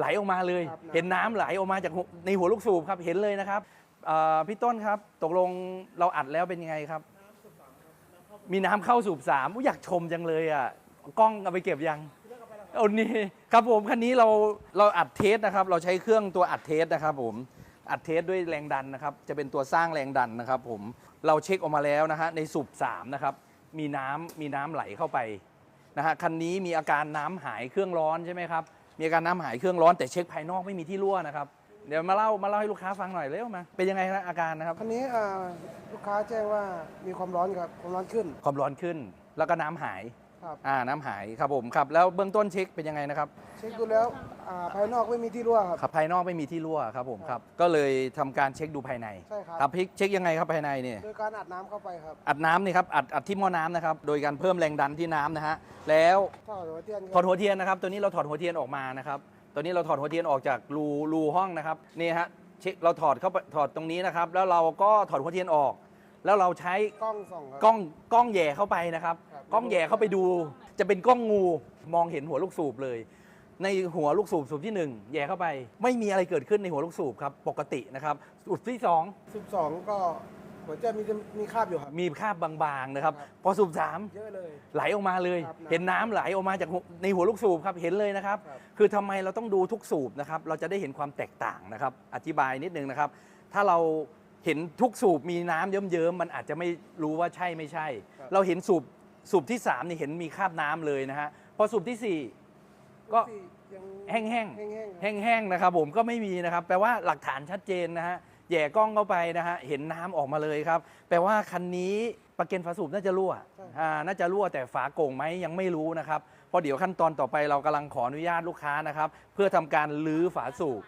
ไหลออกมาเลย ครับน้ำเห็นน้ำไหลออกมาจากหัวในหัวลูกสูบครับเห็นเลยนะครับเอ่อพี่ต้นครับตกลงเราอัดแล้วเป็นยังไงครับ มีน้ำเข้าสูบสามอุ๊ยอยากชมจังเลยอะกล้องเอาไปเก็บยังเอานี่ครับผมคันนี้เราเราอัดเทสนะครับ เราใช้เครื่องตัวอัดเทสนะครับผม อัดเทสด้วยแรงดันนะครับ จะเป็นตัวสร้างแรงดันนะครับผม เราเช็คออกมาแล้วนะฮะในสูบสามนะครับ มีน้ำมีน้ำไหลเข้าไปนะฮะคันนี้มีอาการน้ำหายเครื่องร้อนใช่ไหมครับ มีอาการน้ำหายเครื่องร้อนแต่เช็คภายนอกไม่มีที่รั่วนะครับ เดี๋ยวมาเล่ามาเล่าให้ลูกค้าฟังหน่อยเร็วมาเป็นยังไงนะอาการนะครับ คันนี้อ่าลูกค้าแจ้งว่ามีความร้อนครับความร้อนขึ้น ความร้อนขึ้นแล้วก็น้ำหาย ครับอ่าน้ำหายครับผมครับแล้วเบื้องต้นเช็คเป็นยังไงนะครับเช็คดูแล้วอ่าภายนอกไม่มีที่รั่วครับ ครับภายนอกไม่มีที่รั่วครับผมครับก็เลยทำการเช็คดูภายในใช่ครับครับเช็คยังไงครับภายในเนี่ย โดยการอัดน้ำเข้าไปครับอัดน้ำนี่ครับอัดอัดที่หม้อน้ำนะครับ โดยการเพิ่มแรงดันที่น้ำนะฮะ แล้วท่อหัวเทียนคถอรัดหัวเทียนนะครับ ตัวนี้เราถอดหัวเทียนออกมานะครับ ตัวนี้เราถอดหัวเทียนออกจากรูรูห้องนะครับ นี่ฮะเช็คเราถอดเข้าไปถอดตรงนี้นะครับ แล้วเราก็ถอดหัวเทียนออก แล้วเราใช้กล้องส่องครับ กล้องกล้องแหย่เข้าไปนะครับครับ กล้องแหย่เข้าไปดู จะเป็นกล้องงูมองเห็นหัวลูกสูบเลย ในหัวลูกสูบสูบที่หนึ่งแหย่เข้าไป ไม่มีอะไรเกิดขึ้นในหัวลูกสูบครับปกตินะครับสูบที่สองสิบสองก็หัวเทียนมีมีคราบอยู่ครับ มีคราบบางๆนะครับครับพอสูบสามเยอะเลย ไหลออกมาเลย ครับน้ำเห็นน้ำไหลออกมาจากหัวในหัวลูกสูบครับ เห็นเลยนะครับ ครับ คือทำไมเราต้องดูทุกสูบนะครับ เราจะได้เห็นความแตกต่างนะครับ อธิบายนิดนึงนะครับ ถ้าเราเห็นทุกสูบมีน้ำเยิ้มๆ มันอาจจะไม่รู้ว่าใช่ไม่ใช่เราเห็นสูบ สูบที่ 3 นี่เห็นมีคราบน้ำเลยนะฮะ พอสูบทีสี่4 ก็ที่ยังแห้งแห้งๆครับๆแห้งๆ นะครับผมก็ไม่มีนะครับ แปลว่าหลักฐานชัดเจนนะฮะแหย่กล้องเข้าไปนะฮะ เห็นน้ำออกมาเลยครับ แปลว่าคันนี้ประเก็นฝาสูบน่าจะรั่วใช่อ่าน่าจะรั่วแต่ฝาโก่งไหมยังไม่รู้นะครับเพราะเดี๋ยวขั้นตอนต่อไปเรากำลังขออนุญาตลูกค้านะครับ เพื่อทำการลื้อฝาสูบ